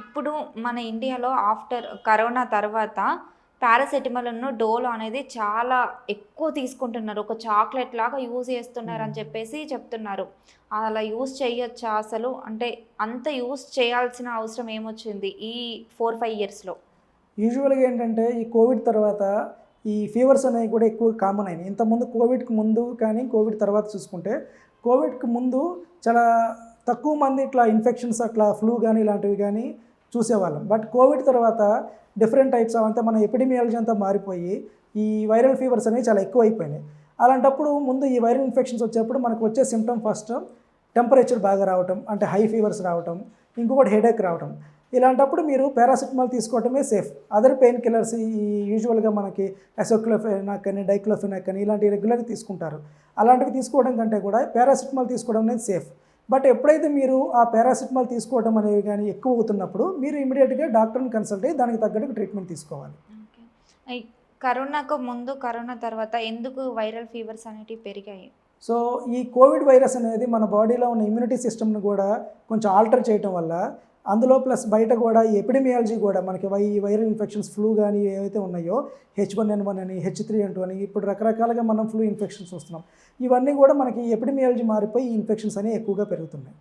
ఇప్పుడు మన ఇండియాలో ఆఫ్టర్ కరోనా తర్వాత పారాసెటమాల్ను డోలో అనేది చాలా ఎక్కువ తీసుకుంటున్నారు. ఒక చాక్లెట్ లాగా యూజ్ చేస్తున్నారు అని చెప్పేసి చెప్తున్నారు. అలా యూజ్ చేయొచ్చా అసలు? అంటే అంత యూజ్ చేయాల్సిన అవసరం ఏమొచ్చింది ఈ ఫోర్ ఫైవ్ ఇయర్స్లో? యూజువల్గా ఏంటంటే ఈ కోవిడ్ తర్వాత ఈ ఫీవర్స్ అనేవి కూడా ఎక్కువ కామన్ అయినాయి. ఇంతకుముందు కోవిడ్కి ముందు కానీ కోవిడ్ తర్వాత చూసుకుంటే కోవిడ్కి ముందు చాలా తక్కువ మంది ఇట్లా ఇన్ఫెక్షన్స్ అట్లా ఫ్లూ కానీ ఇలాంటివి కానీ చూసేవాళ్ళం. బట్ కోవిడ్ తర్వాత డిఫరెంట్ టైప్స్ అంతా మన ఎపిడమియాలజీ అంతా మారిపోయి ఈ వైరల్ ఫీవర్స్ అనేవి చాలా ఎక్కువ అయిపోయినాయి అలాంటప్పుడు ముందు ఈ వైరల్ ఇన్ఫెక్షన్స్ వచ్చేప్పుడు మనకు వచ్చే సిమ్టమ్ ఫస్ట్ టెంపరేచర్ బాగా రావటం అంటే హై ఫీవర్స్ రావటం ఇంకొకటి హెడేక్ రావటం. ఇలాంటప్పుడు మీరు పారాసిటమాల్ తీసుకోవటమే సేఫ్ అదర్ పెయిన్ కిల్లర్స్ ఈ యూజువల్గా మనకి అసోక్లోఫెనాక్ కానీ డైక్లోఫెనాక్ కానీ ఇలాంటివి రెగ్యులర్గా తీసుకుంటారు. అలాంటివి తీసుకోవడం కంటే కూడా పారాసిటమాల్ తీసుకోవడం అనేది సేఫ్ బట్ ఎప్పుడైతే మీరు ఆ పారాసిటమాల్ తీసుకోవడం అనేవి కానీ ఎక్కువ అవుతున్నప్పుడు మీరు ఇమీడియట్గా డాక్టర్ని కన్సల్ట్ అయ్యి దానికి తగ్గట్టు ట్రీట్మెంట్ తీసుకోవాలి. కరోనాకు ముందు కరోనా తర్వాత ఎందుకు వైరల్ ఫీవర్స్ అనేటివి పెరిగాయి? సో ఈ కోవిడ్ వైరస్ అనేది మన బాడీలో ఉన్న ఇమ్యూనిటీ సిస్టమ్ని కూడా కొంచెం ఆల్టర్ చేయటం వల్ల అందులో ప్లస్ బయట కూడా ఎపిడమియాలజీ కూడా మనకి వై వైరల్ ఇన్ఫెక్షన్స్ ఫ్లూ కానీ ఏవైతే ఉన్నాయో హెచ్ వన్ ఎన్ వన్ అని హెచ్ త్రీ అంటూ అని ఇప్పుడు రకరకాలుగా మనం ఫ్లూ ఇన్ఫెక్షన్స్ వస్తున్నాం. ఇవన్నీ కూడా మనకి ఎపిడమియాలజీ మారిపోయి ఇన్ఫెక్షన్స్ అనేవి ఎక్కువగా పెరుగుతున్నాయి.